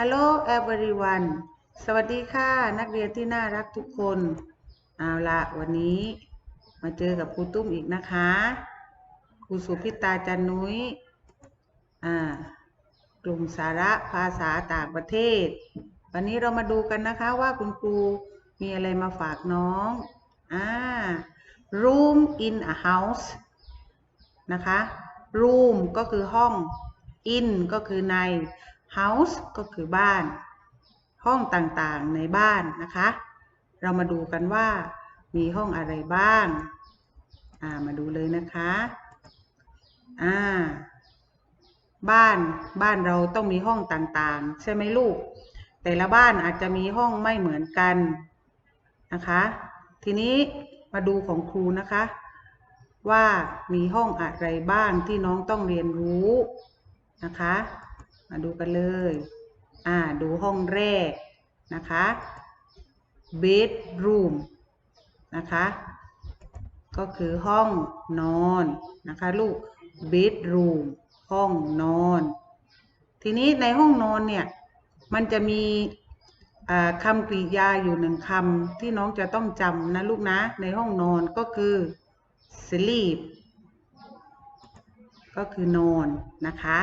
Hello everyone สวัสดีค่ะ นักเรียนที่น่ารักทุกคน เอาละวันนี้มาเจอกับครูตุ้มอีกนะคะ ครูสุพิตาจันนุ้ยกลุ่มสาระภาษาต่างประเทศ วันนี้เรามาดูกันนะคะว่าคุณครูมีอะไรมาฝากน้องอ่า room in a house นะคะ room ก็คือห้อง in ก็คือใน house ก็คือบ้าน ห้องต่างๆในบ้านนะคะ เรามาดูกันว่ามีห้องอะไรบ้าง อ่า มาดูเลยนะคะ อ่า บ้าน บ้านเราต้องมีห้องต่างๆ ใช่ไหมลูก แต่ละบ้านอาจจะมีห้องไม่เหมือนกันนะคะ ทีนี้มาดูของครูนะคะ ว่ามีห้องอะไรบ้างที่น้องต้องเรียนรู้นะคะ มาดูกันเลย อ่า ดูห้องแรกนะคะ bedroom นะคะ ก็คือห้องนอนนะคะลูก bedroom ห้องนอน ทีนี้ในห้องนอนเนี่ย มันจะมีอ่าคำกริยาอยู่หนึ่งคำที่น้องจะต้องจำนะลูกนะ ในห้องนอนก็คือ sleep ก็คือนอนนะคะ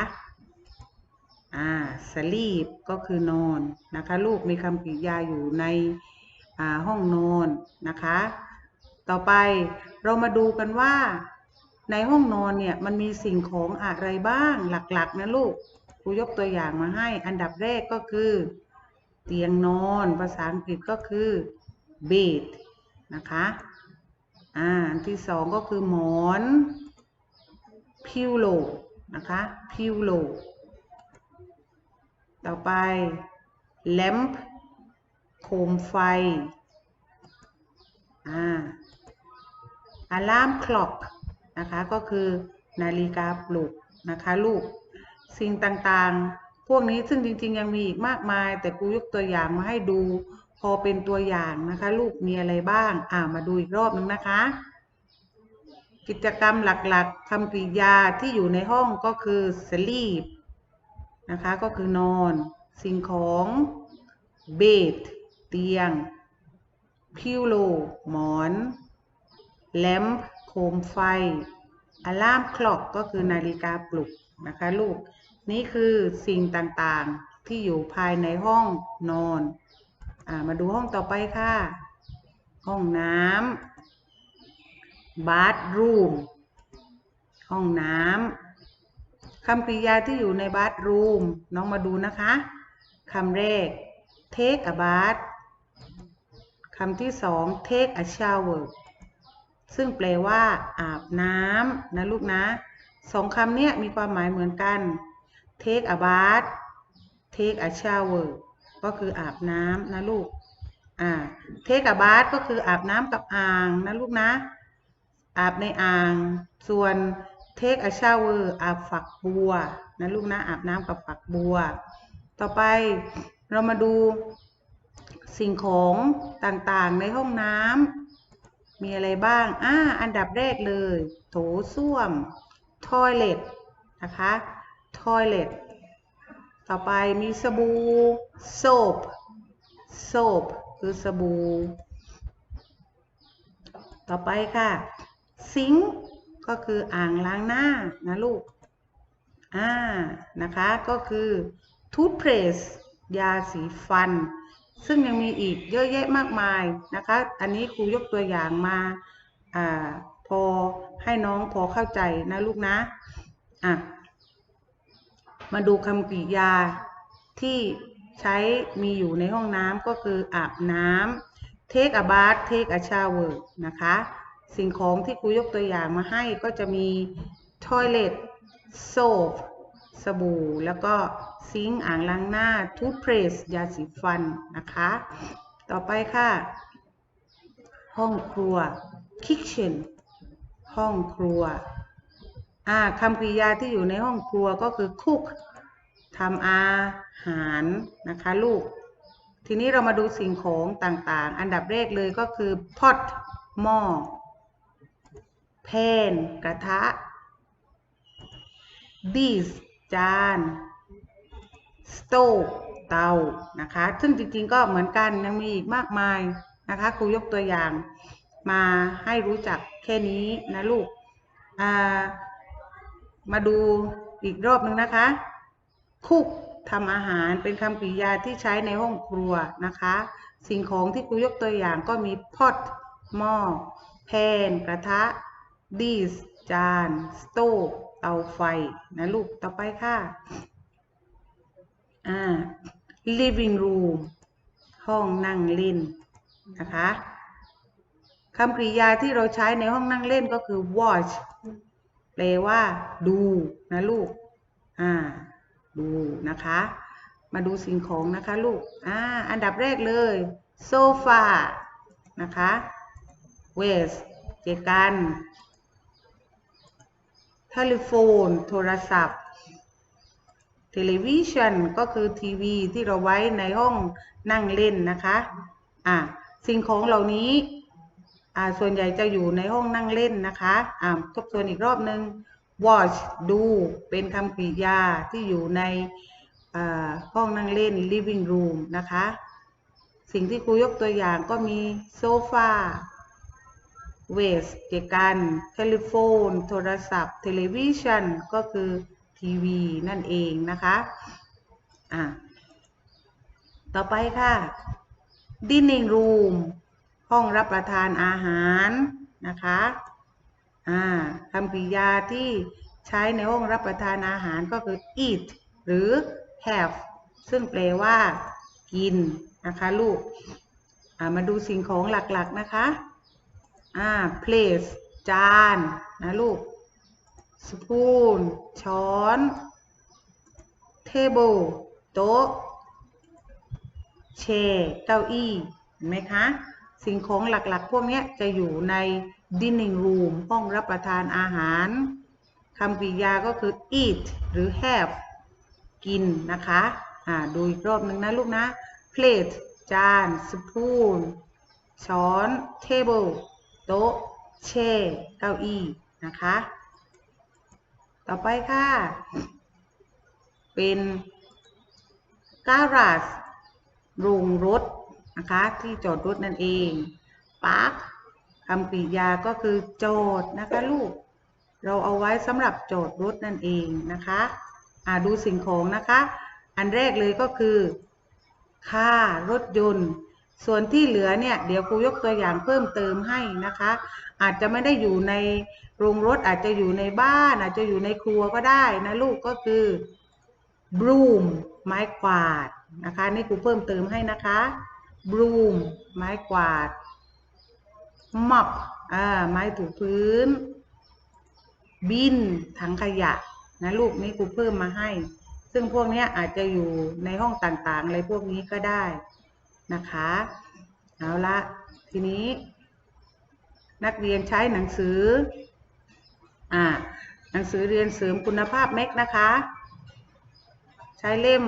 อ่า sleep ก็คือนอนนะคะ ลูกมีคำกริยาอยู่ในอ่าห้องนอนนะคะ ต่อไปเรามาดูกันว่า ในห้องนอนเนี่ยมันมีสิ่งของอะไรบ้างหลักๆนะลูกครูยกตัวอย่างมาให้ อันดับแรกก็คือ เตียงนอน ภาษาอังกฤษก็คือ bed นะคะอ่าอันที่สองก็คือหมอน pillow นะคะ pillow ต่อไป lamp โคมไฟ อ่า alarm clock นะคะ ก็คือนาฬิกาปลุกนะคะลูก สิ่งต่างๆ พวกนี้ซึ่งจริงๆ ยังมีอีกมากมาย แต่ครูยกตัวอย่างมาให้ดูพอเป็นตัวอย่างนะคะ ลูกมีอะไรบ้าง อ่ามาดูอีกรอบนึงนะคะ กิจกรรมหลักๆคำกริยาที่อยู่ในห้องก็คือ sleep นะคะก็คือนอน สิ่งของ bed เตียง pillow หมอน lamp โคมไฟ alarm clock ก็คือนาฬิกาปลุกนะคะลูก นี่คือสิ่งต่างๆที่อยู่ภายในห้องนอนอามาดูห้องต่อไปค่ะ ห้องน้ำ bathroom ห้องน้ำ คำกริยาที่อยู่ใน bathroom น้องมาดูนะคะคำแรก take a bath คำที่สอง take a shower ซึ่งแปลว่า อาบน้ำนะลูกนะสองคำเนี้ยมีความหมายเหมือนกัน take a bath take a shower ก็คืออาบน้ำนะลูก อ่า take a bath ก็คืออาบน้ำกับอ่างนะลูกนะ อาบในอ่าง ส่วน take a shower อาบฝักบัวนะลูกนะอาบน้ำกับฝักบัว ต่อไปเรามาดูสิ่งของต่างๆในห้องน้ำมีอะไรบ้างอ่าอันดับแรกเลย โถส้วม toilet นะคะ toilet ต่อไปมีสบู่ soap soap คือสบู่ ต่อไปค่ะ ซิงค์ ก็คืออ่างล้างหน้านะลูก อ่า นะคะ ก็คือ toothpaste ยาสีฟัน ซึ่งยังมีอีกเยอะแยะมากมายนะคะ อันนี้ครูยกตัวอย่างมาอ่าพอให้น้องพอเข้าใจนะลูกนะ อะ มาดูคำกริยาที่ใช้มีอยู่ในห้องน้ำก็คืออาบน้ำ take a bath take a shower นะคะ สิ่งของที่ครูยกตัวอย่างมาให้ก็จะมี toilet soap สบู่ แล้วก็ซิงค์อ่างล้างหน้า toothpaste ยาสีฟันนะคะ ต่อไปค่ะ ห้องครัว kitchen ห้องครัวอ่าคำกริยาที่อยู่ในห้องครัวก็คือ cook ทำอาหารนะคะลูก ทีนี้เรามาดูสิ่งของต่างๆ อันดับแรกเลยก็คือ pot หม้อ pan กระทะ dish จาน stove เตานะคะ ซึ่งจริงๆก็เหมือนกันยังมีอีกมากมายนะคะครูยกตัวอย่างมาให้รู้จักแค่นี้นะลูกามาดูอีกรอบหนึ่งนะคะ คุกทำอาหารเป็นคำกริยาที่ใช้ในห้องครัวนะคะ สิ่งของที่ครูยกตัวอย่างก็มีพอตหม้อแพนกระทะ ดิสจานสโตเตาไฟ นะลูก ต่อไปค่ะ อ่า living room ห้องนั่งเล่น นะคะคำกริยาที่เราใช้ในห้องนั่งเล่นก็คือ watch แปลว่า ดูนะลูก อ่า ดูนะคะ มาดูสิ่งของนะคะลูก อ่า อันดับแรกเลยโซฟา นะคะ เวส เจกัน เทเลโฟนโทรศัพท์เทเลวิชันก็คือทีวีที่เราไว้ในห้องนั่งเล่นนะคะอ่าสิ่งของเหล่านี้อ่าส่วนใหญ่จะอยู่ในห้องนั่งเล่นนะคะอ่าทบทวนอีกรอบนึง watch ดูเป็นคำกริยาที่อยู่ในอ่าห้องนั่งเล่น living room นะคะ สิ่งที่ครูยกตัวอย่างก็มีโซฟา เวสเกกันเทลโฟนโทรศัพท์เทเลวิชันก็คือทีวีนั่นเองนะคะอะต่อไปค่ะ dining room ห้องรับประทานอาหารนะคะอ่าคำกริยาที่ใช้ในห้องรับประทานอาหารก็คือ eat หรือ have ซึ่งแปลว่า กินนะคะลูกมาดูสิ่งของหลักๆนะคะ อ่า place จานนะลูก spoon ช้อน table โต๊ะ chair เก้าอี้เห็นไหมคะ สิ่งของหลักๆ พวกนี้จะอยู่ใน dining room ห้องรับประทานอาหารคำกริยาก็คือ eat หรือ have กินนะคะ อ่า ดูอีกรอบหนึ่งนะลูกนะ plate จาน spoon ช้อน table โต๊ะ chair เก้าอี้ นะคะ ต่อไปค่ะ เป็น garage โรงรถ นะคะ ที่จอดรถนั่นเอง park คำกริยาก็คือจอดนะคะลูก เราเอาไว้สำหรับจอดรถนั่นเองนะคะอ่าดูสิ่งของนะคะ อันแรกเลยก็คือ ค่ารถยนต์ ส่วนที่เหลือเนี่ยเดี๋ยวครูยกตัวอย่างเพิ่มเติมให้นะคะ อาจจะไม่ได้อยู่ในโรงรถอาจจะอยู่ในบ้าน อาจจะอยู่ในครัวก็ได้นะลูกก็คือ broom ไม้กวาดนะคะนี่ครูเพิ่มเติมให้นะคะ broom ไม้กวาด mop อ่าไม้ถูพื้น บินถังขยะนะลูกนี่ครูเพิ่มมาให้ ซึ่งพวกนี้อาจจะอยู่ในห้องต่างๆอะไรพวกนี้ก็ได้ นะคะ เอาละทีนี้ นักเรียนใช้หนังสืออ่าหนังสือเรียนเสริมคุณภาพเม็กนะคะ ใช้เล่ม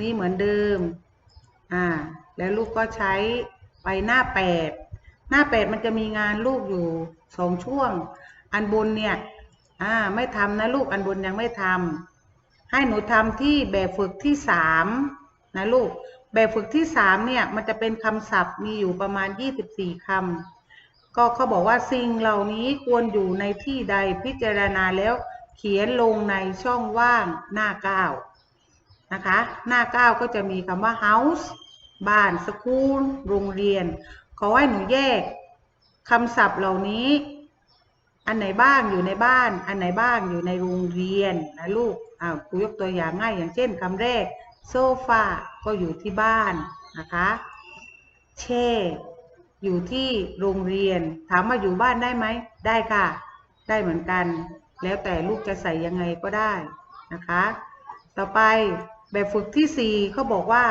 นี้เหมือนเดิมอ่าแล้วลูกก็ใช้ไปหน้าแปดหน้าแปดมันจะมีงานลูกอยู่สองช่วง อันบนเนี่ยอ่าไม่ทำนะลูกอันบนยังไม่ทำให้หนูทำที่แบบฝึกที่สามนะลูก แบบฝึกที่สามเนี่ยมันจะเป็นคำศัพท์มีอยู่ประมาณยี่สิบสี่คำก็เขาบอกว่าสิ่งเหล่านี้ควรอยู่ในที่ใดพิจารณาแล้วเขียนลงในช่องว่างหน้าเก้านะคะ หน้าเก้าก็จะมีคำว่า house บ้าน school โรงเรียน ขอให้หนูแยกคำศัพท์เหล่านี้ อันไหนบ้างอยู่ในบ้าน อันไหนบ้างอยู่ในโรงเรียนนะลูกอ้าวครูยกตัวอย่างง่ายอย่างเช่นคำแรก โซฟาก็อยู่ที่บ้านนะคะเช่อยู่ที่โรงเรียน ถามว่าอยู่บ้านได้ไหม ได้ค่ะ ได้เหมือนกัน แล้วแต่ลูกจะใส่ยังไงก็ได้นะคะ ต่อไปแบบฝึกที่สี่เขาบอกว่า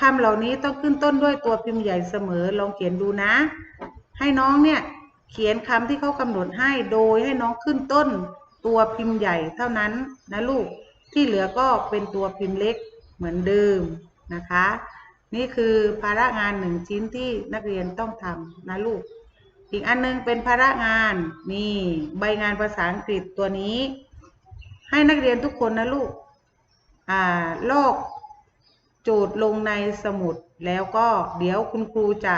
คำเหล่านี้ต้องขึ้นต้นด้วยตัวพิมพ์ใหญ่เสมอ ลองเขียนดูนะ ให้น้องเนี่ยเขียนคำที่เขากำหนดให้โดยให้น้องขึ้นต้นตัวพิมพ์ใหญ่เท่านั้นนะลูก ที่เหลือก็เป็นตัวพิมพ์เล็ก เหมือนเดิมนะคะ นี่คือภาระงานหนึ่งชิ้นที่นักเรียนต้องทำนะลูก อีกอันนึงเป็นภาระงานนี่ใบงานภาษาอังกฤษตัวนี้ ให้นักเรียนทุกคนนะลูกอ่าลอกโจทย์ลงในสมุดแล้วก็เดี๋ยวคุณครูจะ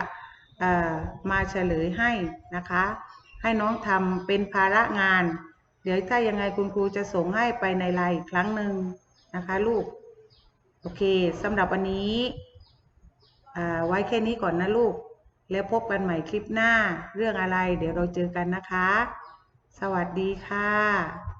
มาเฉลยให้นะคะ ให้น้องทำเป็นภาระงาน เดี๋ยวถ้ายังไงคุณครูจะส่งให้ไปในไลน์อีกครั้งหนึ่งนะคะลูก โอเคสำหรับวันนี้ไว้แค่นี้ก่อนนะลูก แล้วพบกันใหม่คลิปหน้าเรื่องอะไร เดี๋ยวเราเจอกันนะคะ สวัสดีค่ะ